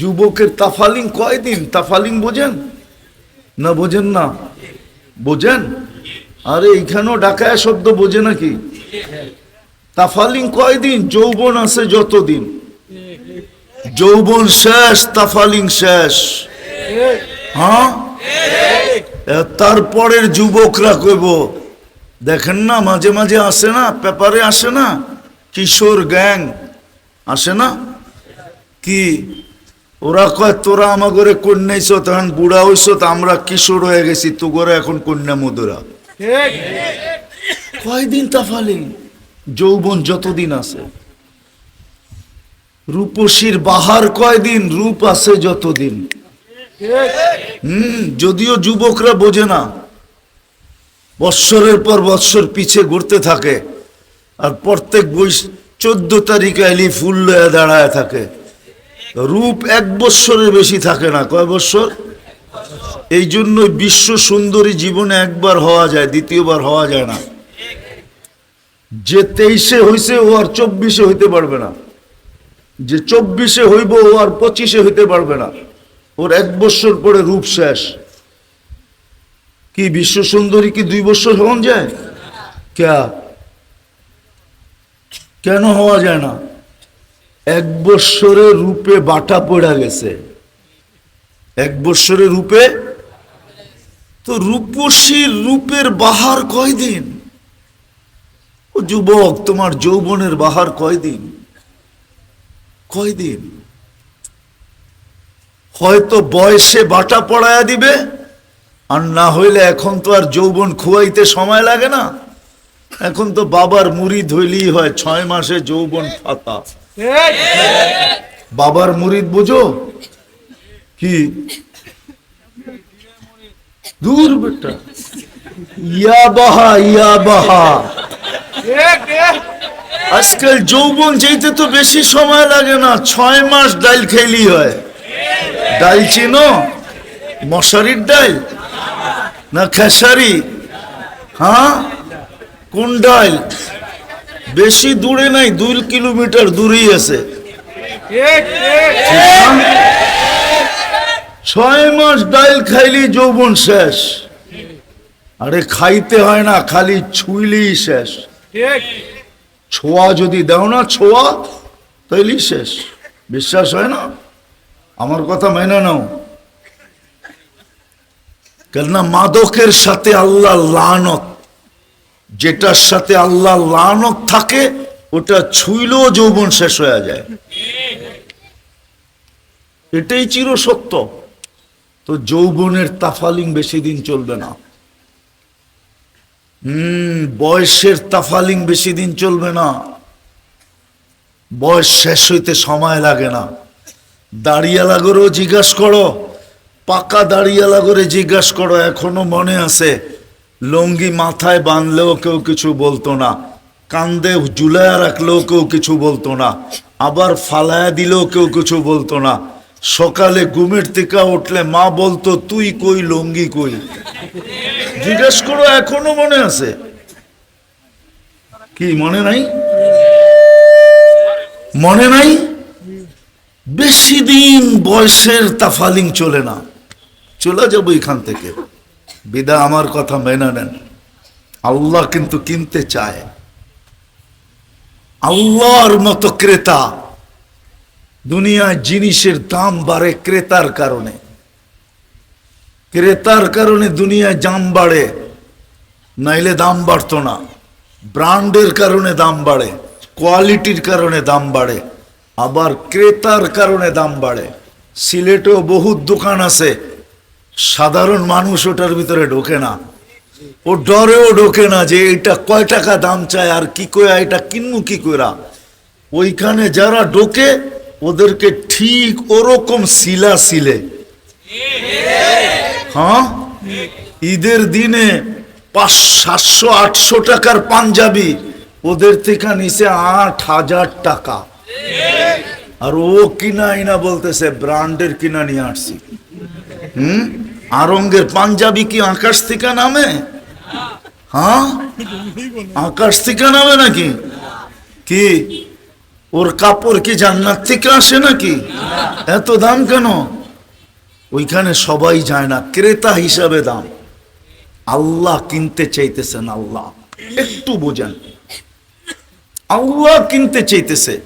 যুবকের তাফালিং কয়দিন? তাফালিং বোঝেন? না বোঝেন না। বোঝেন? আরে, এইখানেও ডাকায় শব্দ বোঝে নাকি? তাফালিং কয়দিন? যৌবন আছে যতদিন। যৌবন শেষ, তাফালিং শেষ। হ্যাঁ? তারপরের যুবকরা কইব, দেখেন না, মাঝে মাঝে আসে না, পেপারে আসে না, কিশোর গ্যাং। আসে না? কি? ওরা কয় তোরা আমার ঘরে কন্যাইছ তখন বুড়া হইছ তো আমরা কিশোর হয়ে গেছি তো করে এখন কন্যা মধুরা কয়দিন তাফালি যৌবন যতদিন আছে। রূপসীর বাহার কয়দিন রূপ আছে যতদিন। হুম যদিও যুবকরা বোঝে না বৎসরের পর বৎসর পিছে ঘুরতে থাকে আর প্রত্যেক বই চোদ্দ তারিখে এলি ফুল লয়ে দাঁড়ায় থাকে। রূপ এক বৎসরের বেশি থাকে না। কয় বৎসর? এই জন্য বিশ্ব সুন্দরী জীবনে একবার হওয়া যায়, দ্বিতীয়বার হওয়া যায় না। যে তেইশে হইছে ও আর চব্বিশে হইতে পারবে না। যে চব্বিশে হইব ও আর পঁচিশে হইতে পারবে না। ওর এক বছর পরে রূপ শেষ। কি, বিশ্ব সুন্দরী কি দুই বছর হন যায়? ক্যা? কেন হওয়া যায় না? এক বৎসরে রূপে বাটা পড়া গেছে। এক বৎসরে রূপে? তো রূপসীর রূপের বাহার কয়দিন? ও যুবক, তোমার যৌবনের বাহার কয়দিন? কয়দিন? হয়তো বয়সে বাটা পড়ায়া দিবে, আর না হইলে এখন তো আর যৌবন খুয়াইতে সময় লাগে না। এখন তো বাবার মুড়ি ধইলেই হয়, ছয় মাসে যৌবন ফাতা বাবার মুরিদ বুঝো? কি? দূর বেটা। ইয়া বাহা ইয়া বাহা। আজকাল যৌবন যেতে তো বেশি সময় লাগে না ছয় মাস ডাইল খেলি হয়। ডাইল চিনো? মশারির ডাইল? না খেসারি? হ্যাঁ? কোন ডাইল? বেশি দূরে নাই, দুই কিলোমিটার দূরেই আছে। ছয় মাস ডাইল খাইলি যৌবন শেষ। আরে খাইতে হয় না, খালি ছুইলেই শেষ। ছোঁয়া যদি দাও না, ছোঁয়া, তাইলেই শেষ। বিশ্বাস হয় না? আমার কথা মেনে নাও। কেননা মাদকের সাথে আল্লাহ লানত। যেটার সাথে আল্লাহ লানত থাকে, ওটা ছুইলেও যৌবন শেষ হয়ে যায়। এটাই চির সত্য তো যৌবনের তাফালিং বেশি দিন চলবে না। হম, বয়সের তাফালিং বেশি দিন চলবে না। বয়স শেষ হইতে সময় লাগে না। দাঁড়িয়ালা করেও জিজ্ঞাসা করো, পাকা দাঁড়িয়ালা করে জিজ্ঞাসা করো, এখনও মনে আছে? লঙ্গি মাথায় বাঁধলেও কেউ কিছু বলতো না। কান্দে জুলায়া রাখলেও কেউ কিছু বলতো না। আবার ফালায়া দিলেও কেউ কিছু বলতো না। সকালে ঘুমের থেকে উঠলে মা বলতো, তুই কই, লঙ্গি কই? জিজ্ঞেস করো, এখনও মনে আছে? কি, মনে নাই? মনে নাই? বেশি দিন বয়সের তাফালিং চলে না। চলে যাব এখান থেকে। বিদা আমার কথা মেনে নেন। আল্লাহ কিন্তু কিনতে চায়। আল্লাহর মতো ক্রেতা। দুনিয়ায় জিনিসের দাম বাড়ে ক্রেতার কারণে। ক্রেতার কারণে দুনিয়ায় দাম বাড়ে, নাইলে দাম বাড়তো না। ব্র্যান্ডের কারণে দাম বাড়ে, কোয়ালিটির কারণে দাম বাড়ে, আবার ক্রেতার কারণে দাম বাড়ে। সিলেটেও বহুত দোকান আছে সাধারণ মানুষ ওটার ভিতরে ঢোকে না। ও ডরেও ঢোকে না যে এটা কয় টাকা দাম চায় আর কি কয়া, এটা কিনবো কি করা ওইখানে যারা ঢোকে, ওদেরকে ঠিক ওরকম শিলা শিলে। হ্যাঁ? ঈদের দিনে পাঁচ, সাতশো, আটশো টাকার পাঞ্জাবি, ওদের থেকে নিচে আট হাজার টাকা। আর ও কিনা ইনা বলতেছে, ব্র্যান্ডের কিনা নিয়ে আসছি। হুম? আরঙ্গের পাঞ্জাবি কি আকাশ থেকে নামে? হ্যাঁ? আকাশ থেকে নামে নাকি? কি? ওর কাপড় কি জান্নাত থেকে আসে নাকি? এত দাম কেন? ওইখানে সবাই যায় না, ক্রেতা হিসাবে দাম। আল্লাহ কিনতে চাইতেছেন আল্লাহ। একটু বোঝেন। আল্লাহ কিনতে চাইতেছে।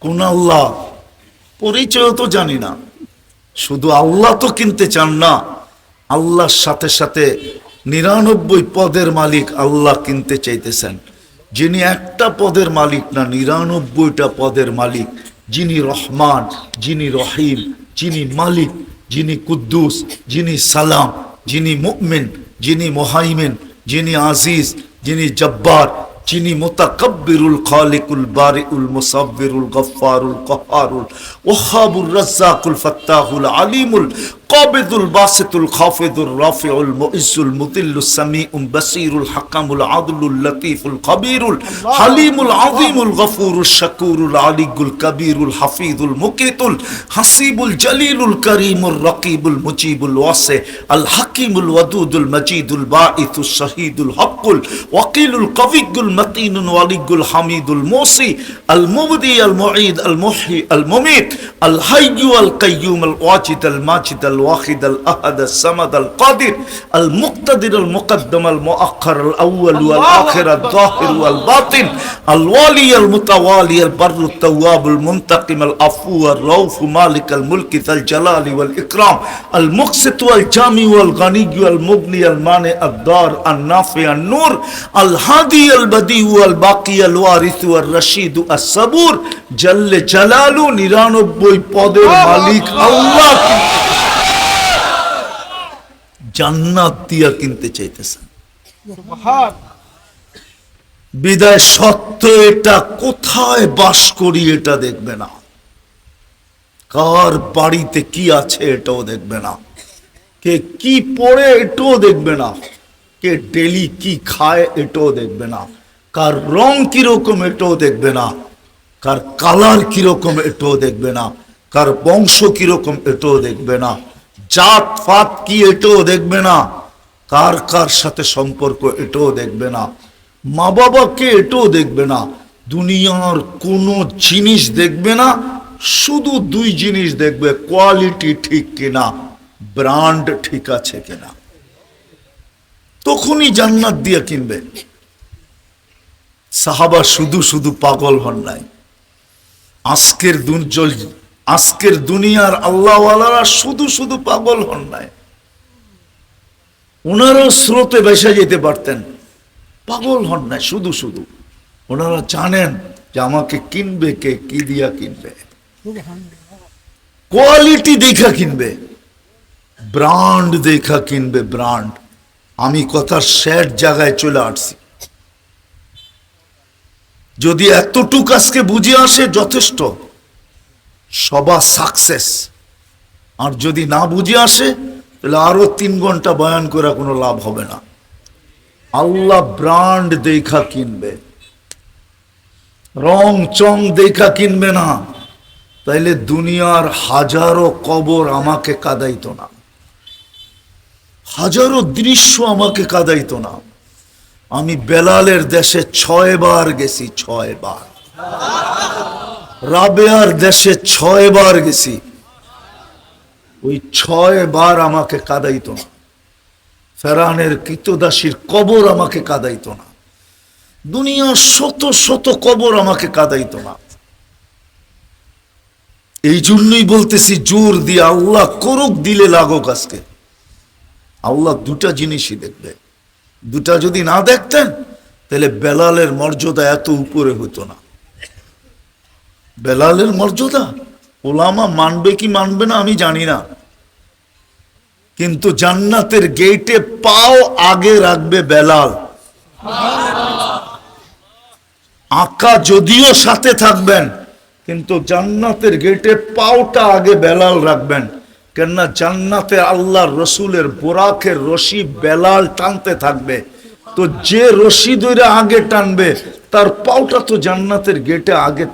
কোন আল্লাহ? পরিচয় তো জানি না। শুধু আল্লাহ তো কিনতে চান না, আল্লাহর সাথে সাথে নিরানব্বই পদের মালিক আল্লাহ কিনতে চাইতেছেন। যিনি একটা পদের মালিক না, নিরানব্বইটা পদের মালিক। যিনি রহমান, যিনি রহিম, যিনি মালিক, যিনি কুদ্দুস, যিনি সালাম, যিনি মুকমিন যিনি মোহাইমেন, যিনি আজিজ, যিনি জব্বার যিনি মোতাকব্বিরুল খালিকুল বারিউল মুসাব্বিরুল গফফারুল কহারুল ওহাবুর রাজ্জাকুল ফাত্তাহুল আলিমুল কবেদুল বাসেতুল খাফেদুল রাফিউল মুইসুল মুতিল্লুস সামিউল বাসীরুল হাকামুল আদলুল লতীফুল খবীরুল হালিমুল আযীমুল গফুরুল শাকুরুল আলিগুল কবীরুল হাফিজুল মুকিতুল হাসিবুল জলিলুল করিমুল রকিবুল মুজিবুল ওয়াসে আল হাকিমুল ওয়াদুদুল মজিদুল বাঈথুস শহীদুল হকুল ওয়াকিলুল কবিগুল মতিনুল ওয়ালিগুল হামিদুল মোসি আল মুবদি আল মুঈদ আল মুহয়ি আল মুমিত আল হাইয়্যু আল কাইয়্যুম আল ওয়াজিদ আল মাজিদ আল الواحد الأحد الصمد القادر المقتدر المقدم المؤخر الأول والآخر الظاهر والباطن الوالي المتوالي البر التواب المنتقم العفو الرؤوف مالك الملك ذا الجلال والإكرام المقسط والجامع والغني والمغني المانع الدار النافع النور الهادي البديع والباقي الوارث والرشيد الصبور جل جلاله নিরানব্বই পদের মালিক আল্লাহ জান্নাত দিয়া কিনতে চাইতেছেন। বিদায় সত্য এটা কোথায় বাস করি এটা দেখবে না। কার বাড়িতে কি আছে এটাও দেখবে না। কে কি পড়ে এটাও দেখবে না। কে ডেলি কি খায় এটাও দেখবে না। কার রং কীরকম এটাও দেখবে না। কার কালার কীরকম এটাও দেখবে না। কার বংশ কীরকম এটাও দেখবে না। জাত ফাত কি এটাও দেখবে না? কার কার সাথে সম্পর্ক এটাও দেখবে না? মা বাবাকে এটাও দেখবে না? দুনিয়ার কোনো জিনিস দেখবে না? শুধু দুই জিনিস দেখবে কোয়ালিটি ঠিক কিনা ব্র্যান্ড ঠিক আছে কিনা? তখনই জান্নাত দিয়ে কিনবে। সাহাবা শুধু শুধু পাগল হন নাই। আজকের দুর্জল আজকের দুনিয়ার আল্লাহওয়ালারা শুধু শুধু পাগল হন নাই। ওনারা স্রোতে ভেসে যেতে পারতেন। পাগল হন নাই, শুধু শুধু। ওনারা জানেন যে আমাকে কিনবে কে, কি দিয়া কিনবে। কোয়ালিটি দেখা কিনবে ব্রান্ড দেখা কিনবে ব্রান্ড আমি কথার শেড জায়গায় চলে আসছি। যদি এতটুক আজকে বুঝে আসে যথেষ্ট। সবার সাকসেস আর যদি না বুঝে আসে, তাহলে আরও তিন ঘণ্টা বয়ান করা কোনো লাভ হবে না। আল্লাহ ব্র্যান্ড দেখা কিনবে। রং চং দেখা কিনবে না। তাইলে দুনিয়ার হাজারো কবর আমাকে কাদাইতো না। হাজারো দৃশ্য আমাকে কাদাইতো না। আমি বেলালের দেশে ছয় বার গেছি ছয় বার রাবেয়ার দেশে ছয় বার গেছি। ওই ছয় বার আমাকে কাদাইত না। ফেরানের কৃতদাসীর কবর আমাকে কাদাইতো না। দুনিয়ার শত শত কবর আমাকে কাদাইতো না। এই জন্যই বলতেছি, জোর দিয়ে আল্লাহ করুক, দিলে লাগুক আজকে। আল্লাহ দুটা জিনিসই দেখবে। দুটা যদি না দেখতেন, তাহলে বেলালের মর্যাদা এত উপরে হতো না। বেলালের মর্যাদা? ওলামা মানবে কি মানবে না আমি জানি না। কিন্তু জান্নাতের গেটে পাও আগে রাখবে বেলাল। আঁকা যদিও সাথে থাকবেন, কিন্তু জান্নাতের গেটে পাওটা আগে বেলাল রাখবেন। কেননা জান্নাতে আল্লাহ রসুলের বোরাকের রশি বেলাল টানতে থাকবে। তো যে রশি ধরে আগে টানবে, তার পাওটা তো জান্নাতের গেটে আগে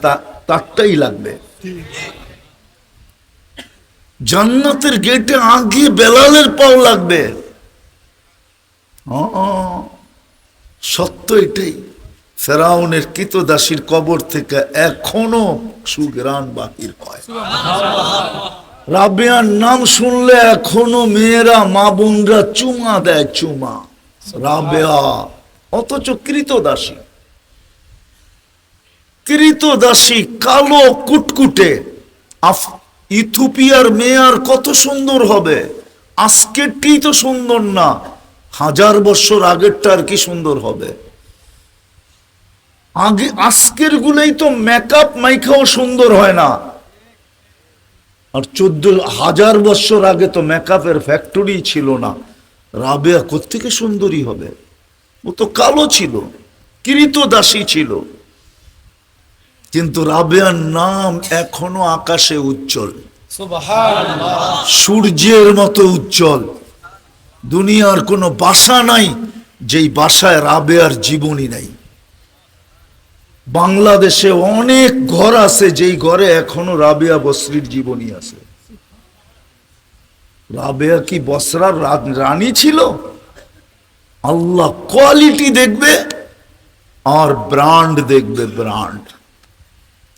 তারটাই লাগবে। জান্নাতের গেটে আগে বেলালের পাও লাগবে। সত্য এটাই। ফেরাউনের কৃতদাসীর কবর থেকে এখনও সুগ্রাণ বাহির হয়। রাবিয়ার নাম শুনলে এখনও মেয়েরা, মা বোনরা চুমা দেয়, চুমা। রাবেয়া, অথচ কৃতদাসী। কৃতদাসী কালো কুটকুটে, আফ ইথুপিয়ার মেয়ার কত সুন্দর হবে? আজকেরটি তো সুন্দর না, হাজার বছর আগেরটা আর কি সুন্দর হবে? আগে, আজকের গুলোই তো মেকআপ মাইখাও সুন্দর হয় না। আর চোদ্দ হাজার বছর আগে তো মেকআপের ফ্যাক্টরি ছিল না। রাবেয়া কোথেকে সুন্দরী হবে? ও তো কালো ছিল কৃত দাসী ছিল। কিন্তু রাবেয়ার নাম এখনও আকাশে উজ্জ্বল। সূর্যের মতো উজ্জ্বল। দুনিয়ার কোনো বাসা নাই যেই বাসায় রাবেয়ার জীবনী নাই। বাংলাদেশে অনেক ঘর আছে যেই ঘরে এখনও রাবেয়া বসরির জীবনী আছে। রাবেয়া কি বসরার রানী ছিল? আল্লাহ কোয়ালিটি দেখবে আর ব্রান্ড দেখবে ব্রান্ড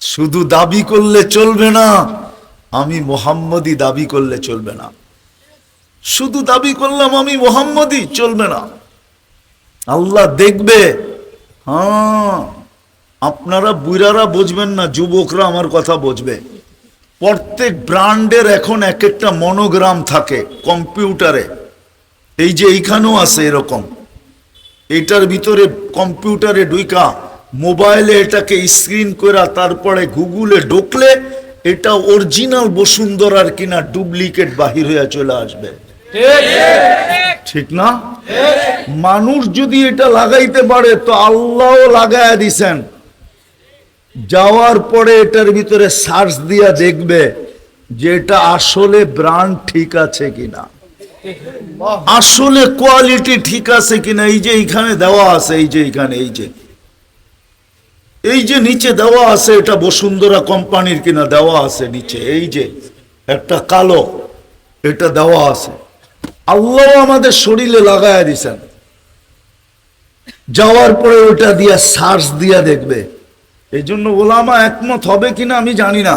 শুধু দাবি করলে চলবে না, আমি মোহাম্মদী দাবি করলে চলবে না। শুধু দাবি করলাম, আমি মোহাম্মদী চলবে না। আল্লাহ দেখবে হ্যাঁ আপনারা বুড়ারা বুঝবেন না, যুবকরা আমার কথা বুঝবে। প্রত্যেক ব্র্যান্ডের এখন এক একটা মনোগ্রাম থাকে কম্পিউটারে। এই যে এইখানেও আছে এরকম। এটার ভিতরে কম্পিউটারে ঢুইকা মোবাইলে এটাকে স্ক্রিন করা তারপরে গুগলে ঢুকলে এটা অরিজিনাল বসুন্ধরার কিনা ডুপ্লিকেট বাহির হয়ে চলে আসবে। ঠিক না? মানুষ যদি এটা লাগাইতে পারে তো আল্লাহও লাগায়া দিছেন। যাওয়ার পরে এটার ভিতরে সার্চ দিয়া দেখবে যে এটা আসলে ব্র্যান্ড ঠিক আছে কিনা। আসলে কোয়ালিটি ঠিক আছে কিনা এই যে এইখানে দেওয়া আছে এই যে এইখানে এই যে। এই যে নিচে দেওয়া আছে, এটা বসুন্ধরা কোম্পানির কিনা দেওয়া আছে নিচে, এই যে একটা কালো, এটা দেওয়া আছে। আল্লাহ আমাদের শরীরে লাগায়া দিছেন। যাওয়ার পরে ওটা দিয়া সার্চ দিয়া দেখবে। এই জন্য ওলামা একমত হবে কিনা আমি জানি না।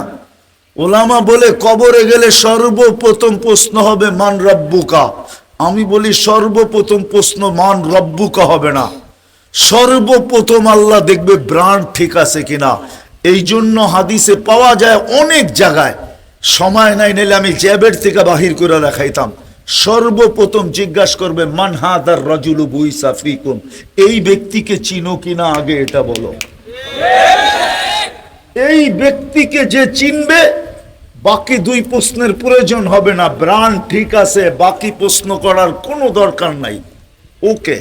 ওলামা বলে, কবরে গেলে সর্বপ্রথম প্রশ্ন হবে, মান রব্বুকা? আমি বলি, সর্বপ্রথম প্রশ্ন, মান রব্বুকা হবে না। সর্বপ্রথম আল্লাহ দেখবে ব্রান্ড ঠিক আছে কিনা। এই জন্য হাদিসে পাওয়া যায় অনেক জায়গায়, সময় নাই নিলে আমি জ্যাবের থেকে বাহির করে দেখাইতাম। সর্বপ্রথম জিজ্ঞাসা করবে, মান হাদার রাজুলু বুইসা ফিকুম? এই ব্যক্তিকে চিনো কিনা আগে এটা বলো। এই ব্যক্তিকে যে চিনবে, বাকি দুই প্রশ্নের প্রয়োজন হবে না। ব্রান্ড ঠিক আছে, বাকি প্রশ্ন করার কোনো দরকার নাই। ওকে।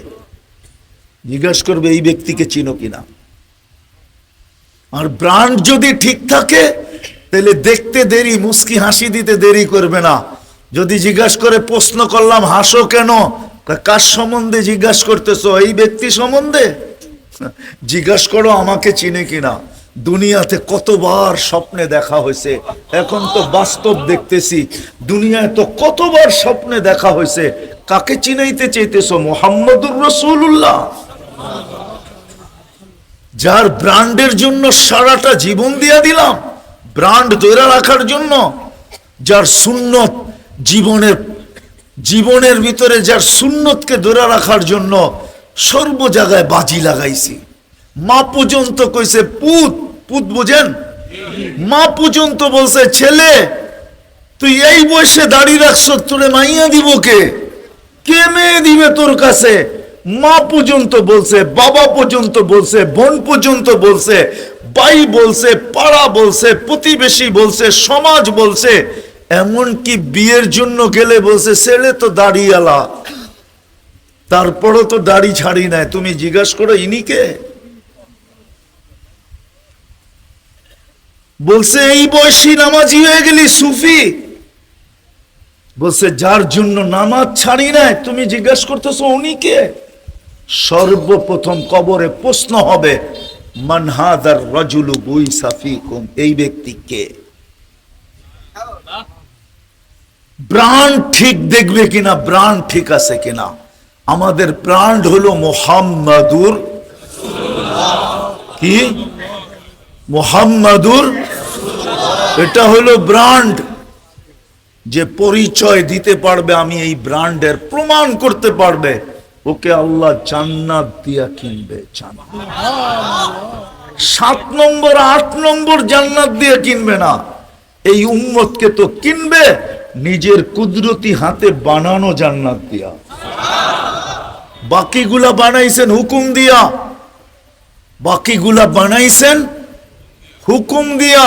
জিজ্ঞাসা করবে, এই ব্যক্তিকে চিনো কিনা? আর ব্রান্ড যদি ঠিক থাকে, তাহলে দেখতে দেরি, মুস্কি হাসি দিতে দেরি করবে না। যদি জিজ্ঞাসা করে, প্রশ্ন করলাম, হাসো কেন? কার সম্বন্ধে জিজ্ঞাসা করতেছো? এই ব্যক্তি সম্বন্ধে? জিজ্ঞাসা করো, আমাকে চিনে কিনা? দুনিয়াতে কতবার স্বপ্নে দেখা হয়েছে, এখন তো বাস্তব দেখতেছি। দুনিয়ায় তো কতবার স্বপ্নে দেখা হয়েছে, কাকে চিনাইতে চাইতেছো? মোহাম্মদুর রসুল্লাহ যার ব্র্যান্ডের জন্য সারাটা জীবন দিয়া দিলাম, ব্র্যান্ড ধরে রাখার জন্য, যার সুন্নত জীবনের জীবনের ভিতরে যার সুন্নতকে ধরে রাখার জন্য সর্ব জায়গায় বাজি লাগাইছি। মা পর্যন্ত কইছে, পুত পুত বোঝেন? মা পর্যন্ত বলছে, ছেলে, তুই এই বয়সে দাঁড়িয়ে রাখছ, তোরে মাইয়া দিব কে? কে মেয়ে দিবে তোর কাছে? মা পর্যন্ত বলছে, বাবা পর্যন্ত বলছে, বোন পর্যন্ত বলছে, ভাই বলছে, পাড়া বলছে, প্রতিবেশী বলছে, সমাজ বলছে, এমনকি বিয়ের জন্য গেলে বলছে, ছেলে তো দাড়িয়ালা তারপরও তো দাড়ি ছাড়ি নাই, তুমি জিজ্ঞাসা করো ইনিকে। বলছে, এই বয়সী নামাজি হয়ে গেলি, সুফি? বলছে, যার জন্য নামাজ ছাড়ি নাই, তুমি জিজ্ঞাসা করতেছো উনি কে সর্বপ্রথম কবরে প্রশ্ন হবে মানহাদার রাজুলু বুই সাফিকুম এই ব্যক্তি কে? ব্রান্ড ঠিক দেখবে কিনা ব্রান্ড ঠিক আছে কিনা? আমাদের ব্রান্ড হলো মোহাম্মদুর। কি? মোহাম্মদুর? এটা হলো ব্রান্ড যে পরিচয় দিতে পারবে, আমি এই ব্রান্ডের প্রমাণ করতে পারবে। ওকে আল্লাহ জান্নাত দিয়া কিনবে সাত নম্বর, আট নম্বর জান্নাত দিয়ে কিনবে না। এই উম্মতকে তো কিনবে, নিজের কুদরতি হাতে বানানো জান্নাত দিয়া। বাকিগুলা বানাইছেন হুকুম দিয়া। বাকিগুলা বানাইছেন হুকুম দিয়া।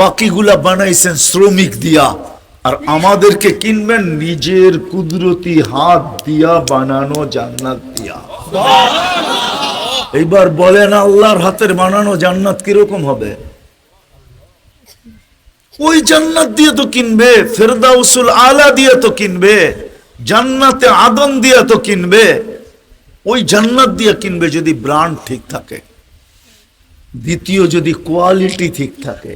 বাকিগুলা বানাইছেন শ্রমিক দিয়া। আর আমাদেরকে কিনবেন নিজের কুদরতি হাত দিয়া বানানো জান্নাত দিয়া। এইবার বলেন আল্লাহর হাতের বানানো জান্নাত কীরকম হবে? ওই জান্নাত দিয়ে তো কিনবে, ফেরদাউসুল আলা দিয়ে তো কিনবে, জান্নাতে আদন দিয়ে তো কিনবে, ওই জান্নাত দিয়ে কিনবে যদি ব্র্যান্ড ঠিক থাকে। দ্বিতীয় যদি কোয়ালিটি ঠিক থাকে।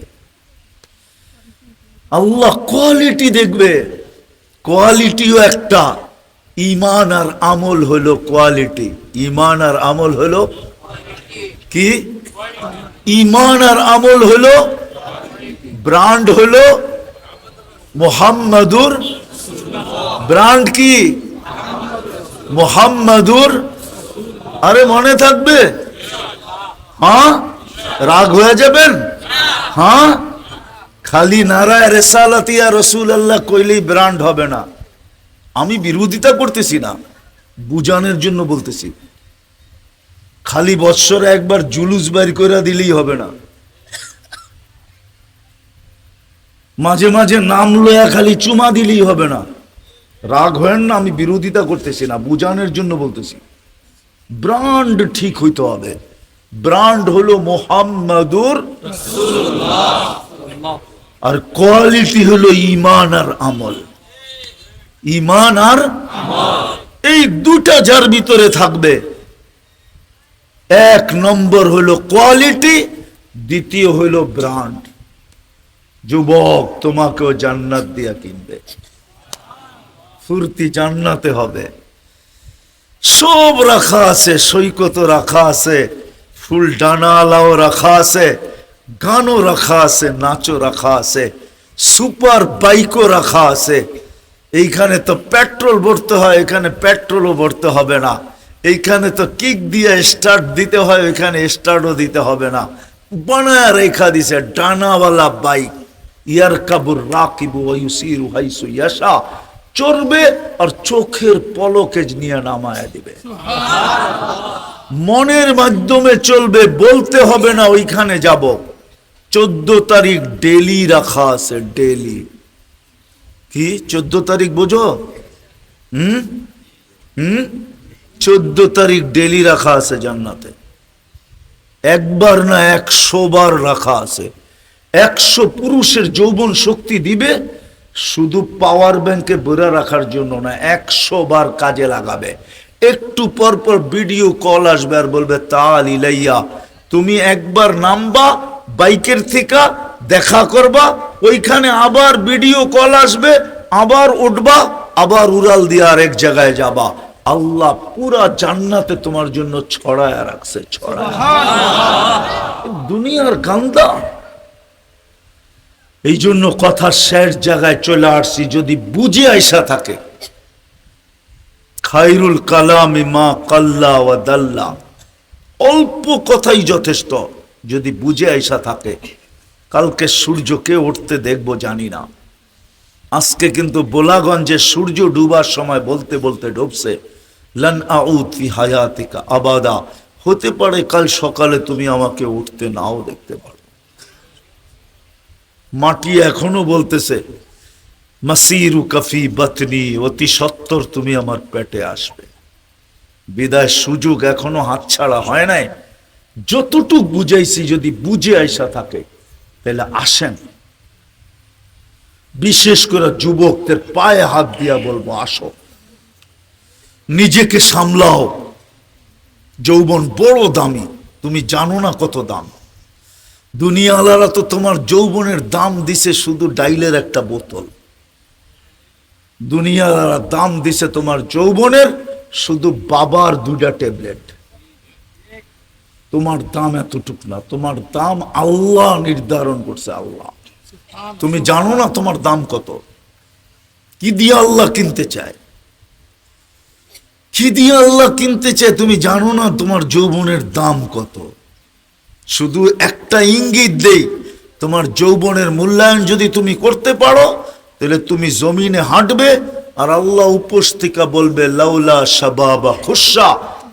আল্লাহ কোয়ালিটি দেখবে। কোয়ালিটিও একটা। ইমান আর আমল হলো কোয়ালিটি ইমান আর আমল হলো কি? ইমান আর আমল হলো ব্র্যান্ড হলো মোহাম্মদুর ব্র্যান্ড কি? মোহাম্মদুর। আরে মনে থাকবে? হ্যাঁ? রাগ হয়ে যাবেন? হ্যাঁ? খালি নারায় রেসালাতিয়া রসুল আল্লাহ কইলেই ব্র্যান্ড হবে না। আমি বিরোধিতা করতেছি না, বুঝানোর জন্য বলতেছি। খালি বৎসরে একবার জুলুস বাইর করে দিলেই হবে না। মাঝে মাঝে নাম লয়া খালি চুমা দিলেই হবে না। রাগ হয় না, আমি বিরোধিতা করতেছি না, বুঝানোর জন্য বলতেছি। ব্র্যান্ড ঠিক হইতে হবে। ব্র্যান্ড হলো মোহাম্মদুর আর কোয়ালিটি হলো ইমান আর আমল। ইমান আর এই দুটা যার ভিতরে থাকবে, এক নম্বর হলো কোয়ালিটি, দ্বিতীয় হলো ব্রান্ড যুবক, তোমাকেও জান্নাত দিয়া কিনবে। ফুর্তি জান্নাতে হবে। সব রাখা আছে, সৈকত রাখা আছে, ফুল ডানালাও রাখা আছে। গানও রাখা আছে নাচও রাখা আছে সুপার বাইকও রাখা আছে। এইখানে তো পেট্রোল ভরতে হয় এখানে পেট্রোলও ভরতে হবে না। এইখানে তো কিক দিয়ে স্টার্ট দিতে হয় ওইখানে স্টার্টও দিতে হবে না। বানায় রেখা দিছে ডানাওয়ালা বাইক। ইয়ার কাবুর রাকিবু ওয়ুসিরু হাইসু ইয়াশা। চড়বে আর চোখের পলকে নিয়ে নামায় দিবে। মনের মাধ্যমে চলবে বলতে হবে না ওইখানে যাব। চোদ্দ তারিখ ডেলি রাখা আছে, ডেলি। কি? চোদ্দ তারিখ বোঝো? হুম? হুম? চোদ্দ তারিখ ডেলি রাখা আছে জান্নাতে। একবার না একশো বার রাখা আছে। একশো পুরুষের যৌবন শক্তি দিবে, শুধু পাওয়ার ব্যাংকে বেড়া রাখার জন্য না, একশো বার কাজে লাগাবে। একটু পর পর ভিডিও কল আসবে আর বলবে, তাল ইলাইয়া, তুমি একবার নামবা বাইকের থেকে দেখা করবা, ওইখানে আবার ভিডিও কল আসবে, আবার উঠবা, আবার উড়াল দিয়ে আরেক জায়গায় যাবা। আল্লাহ পুরা জান্নাতে তোমার জন্য ছড়ায় রাখছে, ছড়ায়। দুনিয়ার গান্দা। এই জন্য কথা শেষ জায়গায় চলে আসছি, যদি বুঝে আইসা থাকে। খাইরুল কালামি মা কাল্লা ওয়া দাল্লা। অল্প কথাই যথেষ্ট। যদি বুঝে আইসা থাকে, কালকে সূর্যকে উঠতে দেখব জানি না। আজকে কিন্তু বোলাগঞ্জে সূর্য ডুবার সময় বলতে বলতে ডুবছে। লন আউদ ফি হায়াতিকা আবাদা। হতে পারে কাল সকালে তুমি আমাকে উঠতে নাও দেখতে পারো। মাটি এখনও বলতেছে মাসিরু কফি বতনি, অতি সত্তর তুমি আমার পেটে আসবে। বিদায় সুযোগ এখনও হাতছাড়া হয় নাই। যতটুক বুঝাইছি, যদি বুঝে আইসা থাকে, তাহলে আসেন। বিশেষ করে যুবকদের পায়ে হাত দিয়া বলব, আসো। নিজেকে সামলাও। যৌবন বড় দামি, তুমি জানো না কত দাম। দুনিয়ালারা তো তোমার যৌবনের দাম দিছে শুধু ডাইলের একটা বোতল। দুনিয়ালারা দাম দিছে তোমার যৌবনের শুধু বাবার দুটা ট্যাবলেট। তোমার দাম এতটুক না তোমার দাম আল্লাহ নির্ধারণ করছে আল্লাহ। তুমি জানো না তোমার দাম কত? কি দিয়ে আল্লাহ কিনতে চায়? কি দিয়ে আল্লাহ কিনতে চায় তুমি জানো না তোমার যৌবনের দাম কত? শুধু একটা ইঙ্গিত দেই তোমার যৌবনের মূল্যায়ন যদি তুমি করতে পারো তাহলে তুমি জমিনে হাঁটবে আর আল্লাহ উপোস থেকে বলবে লাউলা শাবাবা খুশা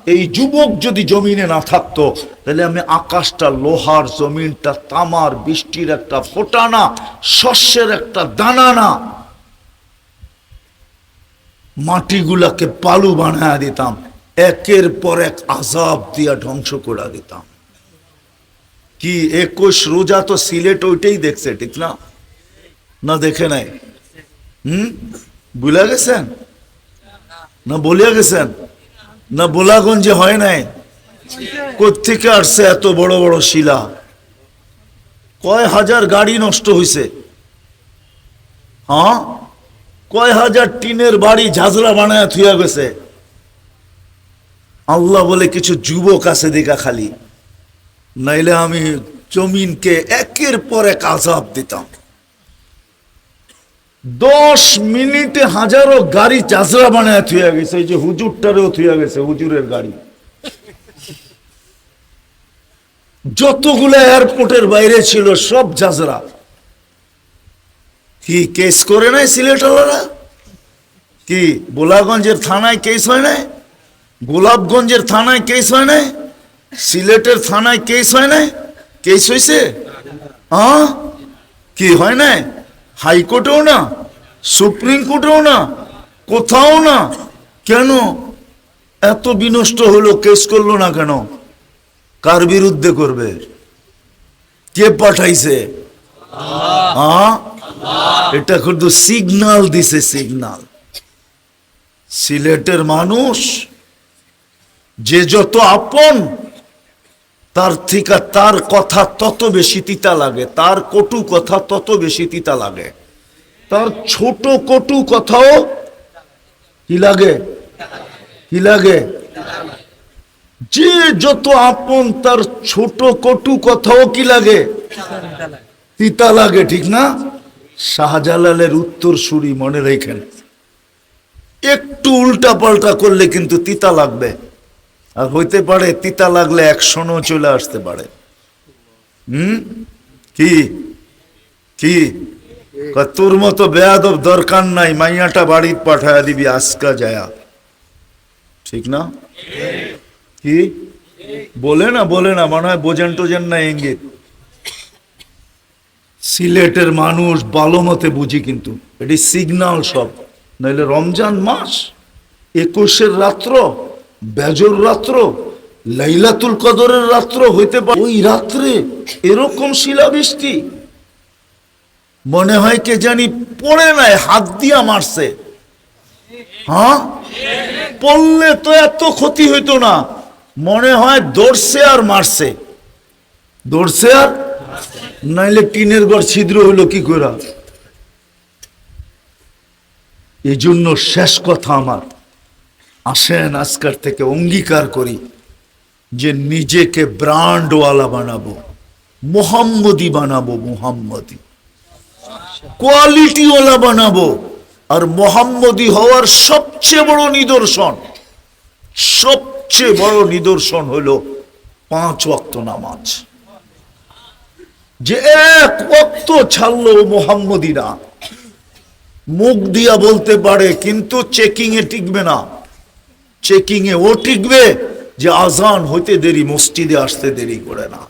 এই যুবক যদি জমিনে না থাকতো তাহলে আমি আকাশটা, লোহার জমিনটা, তামার, বৃষ্টির একটা ফোটানা, শস্যের একটা দানা না মাটিগুলাকে পালু বানায় দিতাম, একের পর এক আজাব দিয়া ধ্বংস করে দিতাম। কি, একুশ রোজা তো সিলেট ওইটাই দেখছে, ঠিক না? না দেখে নাই? হুম? বুলা গেছেন? না বলিয়া গেছেন? না বোলাগঞ্জে হয় নাই? কোথেকে আসছে এত বড় বড় শিলা? কয় হাজার গাড়ি নষ্ট হয়েছে হ্যাঁ? কয় হাজার টিনের বাড়ি ঝাঁঝরা বানায় থুয়া গেছে? আল্লাহ বলে কিছু যুবক আছে দেখা খালি। নাইলে আমি জমিনকে একের পর এক আজাব দিতাম। দশ মিনিটে হাজারো গাড়ি চাষরা বানায় থুয়া গেছে, এই যে থুয়া গেছে, হুজুরের গাড়ি। যতগুলো এয়ারপোর্টের বাইরে ছিল, সব জাজরা। কি কেস করে নাই সিলেটওয়ালারা? কি গোলাগঞ্জের থানায় কেস হয় নাই? গোলাপগঞ্জের থানায় কেস হয় নাই? সিলেটের থানায় কেস হয় নাই? কেস হয়েছে হ্যাঁ কি হয় নাই? হাইকোর্টেও না, সুপ্রিম কোর্টেও না, কোথাও না। কেন এত বিনষ্ট হলো কেস করল না কেন? কার বিরুদ্ধে করবে? কে পাঠাইছে? এটা কিন্তু সিগনাল দিছে সিগনাল সিলেটের মানুষ যে যত আপন তার থেকে তার কথা তত বেশি তিতা লাগে তার কটু কথা তত বেশি তিতা লাগে। তার ছোট কটু কথাও কি লাগে? কি লাগে? যে যত আপন তার ছোট কটু কথাও কি লাগে? তিতা লাগে, ঠিক না? শাহজালালের উত্তর সুরি মনে রেখেন। একটু উল্টা পাল্টা করলে কিন্তু তিতা লাগবে। আর হইতে পারে তিতা লাগলে একশনও চলে আসতে পারে। হুম? কি? কি? তোর মতো বেয়াদব দরকার নাই, মাইয়াটা বাড়ির পাঠায় দিবি, আজকা যায়া। ঠিক না? কি? বলে না বলে না, মনে হয় বোঝেন টোজেন না ইঙ্গিত। সিলেটের মানুষ ভালো মতে বুঝি কিন্তু, এটি সিগনাল সব নাহলে রমজান মাস, একুশের রাত্র, বেজর রাত্র, লাইলাতুল কদরের রাত্র হইতে পারে। ওই রাত্রে এরকম শিলাবৃষ্টি, মনে হয় কে জানি পড়ে নাই, হাত দিয়া মারছে। হ্যাঁ? পড়লে তো এত ক্ষতি হইতো না। মনে হয় দৌড়ছে আর মারছে। দৌড়ছে আর নাইলে টিনের ঘর ছিদ্র হইল কি করে এই জন্য শেষ কথা আমার। আসেন আজকার থেকে অঙ্গীকার করি যে নিজেকে ব্রান্ডওয়ালা বানাবো, মোহাম্মদি বানাবো, মোহাম্মদি। কোয়ালিটিওয়ালা বানাবো আর মোহাম্মদি হওয়ার সবচেয়ে বড় নিদর্শন সবচেয়ে বড় নিদর্শন হলো পাঁচ ওয়াক্ত নামাজ। যে এক ওয়াক্ত ছাড়লো মোহাম্মদিনা মুখ দিয়া বলতে পারে, কিন্তু চেকিং এ টিকবে না। চেকিং এ ও টিকবে যে আজান হইতে দেরি, মসজিদে আসতে দেরি করে না।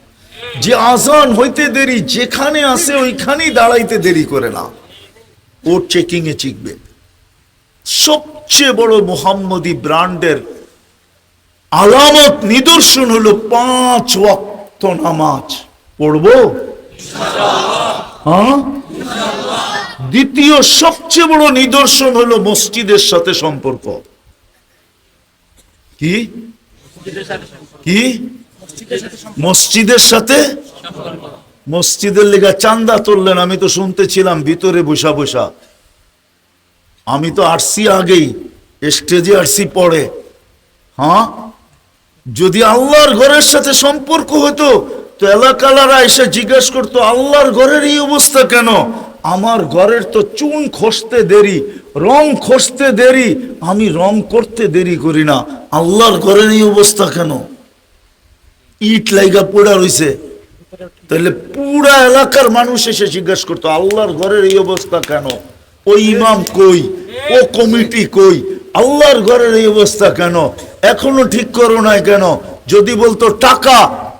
যে আজান হইতে দেরি, যেখানে আসে ওইখানেই দাঁড়াইতে দেরি করে না। ও চেকিং এ চিকবে সবচেয়ে বড় মোহাম্মদী ব্র্যান্ডের আলামত নিদর্শন হলো পাঁচ ওয়াক্ত নামাজ। পড়ব? হ্যাঁ? দ্বিতীয় সবচেয়ে বড় নিদর্শন হলো মসজিদের সাথে সম্পর্ক। কি? কি? মসজিদের সাথে? মসজিদের লেগা চান্দা তুললেন, আমি তো শুনতেছিলাম ভিতরে বসা বসা। আমি তো আসছি আগেই, স্টেজে আসছি পড়ে হ্যাঁ? যদি আল্লাহর ঘরের সাথে সম্পর্ক হতো, তো এলাকালারা এসে জিজ্ঞেস করতো, আল্লাহর ঘরের এই অবস্থা কেন? আমার ঘরের তো চুন খসতে দেরি, রং খসতে দেরি, আমি রং করতে দেরি করি না। আল্লাহর ঘরের এই অবস্থা কেন? ইট লাইগা পোড়া রইছে। তাহলে পুরা এলাকার মানুষ এসে জিজ্ঞেস করতো, আল্লাহর ঘরের এই অবস্থা কেন? ও ইমাম কই? ও কমিটি কই? আল্লাহর ঘরের এই অবস্থা কেন? এখনও ঠিক করো নাই কেন? যদি বলতো টাকা,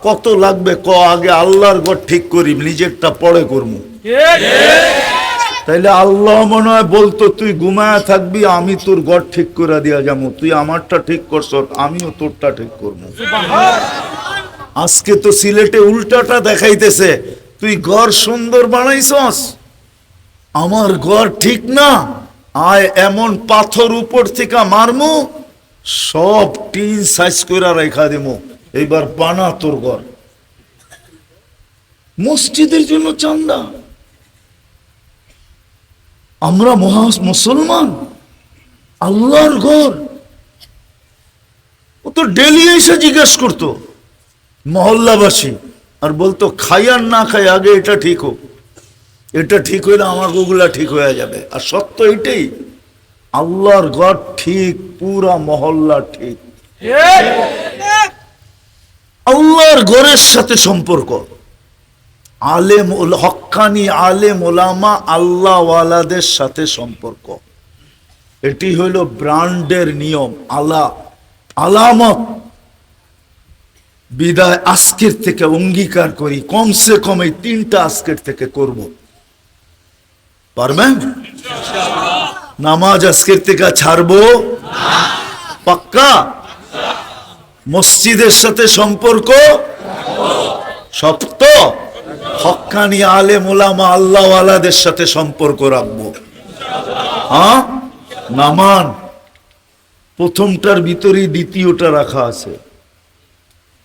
কত লাগবে? ক, আগে আল্লাহর ঘর ঠিক করি, নিজেরটা পরে করব তাইলে আল্লাহ মনে হয় বলতো, তুই ঘুমায় থাকবি, আমি তোর ঘর ঠিক করে দিয়া যাব তুই আমারটা ঠিক করছ, আমিও তোরটা ঠিক করব আজকে তো সিলেটে উল্টাটা দেখাইতেছে, তুই ঘর সুন্দর বানাইছস, আমার ঘর ঠিক না। আয় এমন পাথর উপর থেকে মারমু, সব টিন সাইজ করে রেখা দেবো এইবার বানা তোর ঘর। মসজিদের জন্য চান্দা। আমরা মহা মুসলমান, আল্লাহর ঘর। ও তো ডেলি এসে জিজ্ঞেস করতো, মহল্লাবাসী, আর বলতো, খাই আর না খাই, আগে এটা ঠিক হোক। এটা ঠিক হইলে আমার ওগুলা ঠিক হয়ে যাবে। আর সত্য এটাই, আল্লাহর ঘর ঠিক, পুরা মহল্লা ঠিক। আল্লাহর ঘরের সাথে সম্পর্ক। আলেম হক্কানি আলেম ওলামা আল্লাহওয়ালাদের সাথে সম্পর্ক। এটি হইল ব্রান্ডের নিয়ম, আলা আলামত। বিদায় আজকের থেকে অঙ্গীকার করি, কমসে কম এই তিনটা আজকের থেকে করব। পারবেন? নামাজ আজকের থেকে ছাড়বো? পাক্কা? মসজিদের সাথে সম্পর্ক? সপ্ত হক্কানি আলে মোলামা আল্লাহওয়ালাদের সাথে সম্পর্ক রাখব। হ্যাঁ? নামান। প্রথমটার ভিতরেই দ্বিতীয়টা রাখা আছে।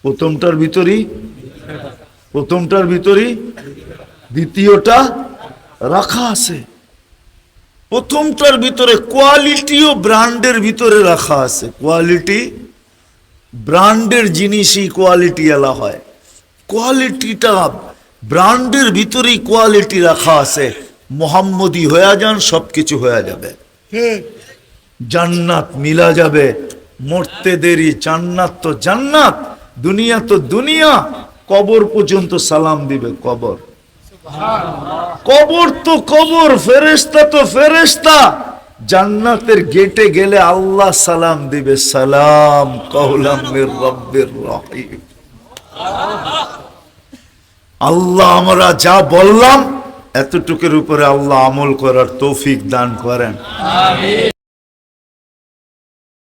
প্রথমটার ভিতরেই? প্রথমটার ভিতরেই দ্বিতীয়টা রাখা আছে। প্রথমটার ভিতরে কোয়ালিটি ও ব্র্যান্ডের ভিতরে রাখা আছে। কোয়ালিটি ব্র্যান্ডের জিনিসই কোয়ালিটি এলা হয়। কোয়ালিটিটা ব্র্যান্ডের ভিতরেই কোয়ালিটি রাখা আছে। মোহাম্মদি হয়ে যান সব কিছু হয়ে যাবে। জান্নাত মিলা যাবে। মরতে দেরি, জান্নাত তো জান্নাত। দুনিয়া তো দুনিয়া। কবর পর্যন্ত সালাম দিবে কবর। কবর তো কবর ফেরেস্তা তো ফেরেস্তা জান্নাতের গেটে গেলে আল্লাহ সালাম দিবে, সালাম কৌলাম মির রব্বির রহিম। আল্লাহ, আমরা যা বললাম, এতটুকুর উপরে আল্লাহ আমল করার তৌফিক দান করেন।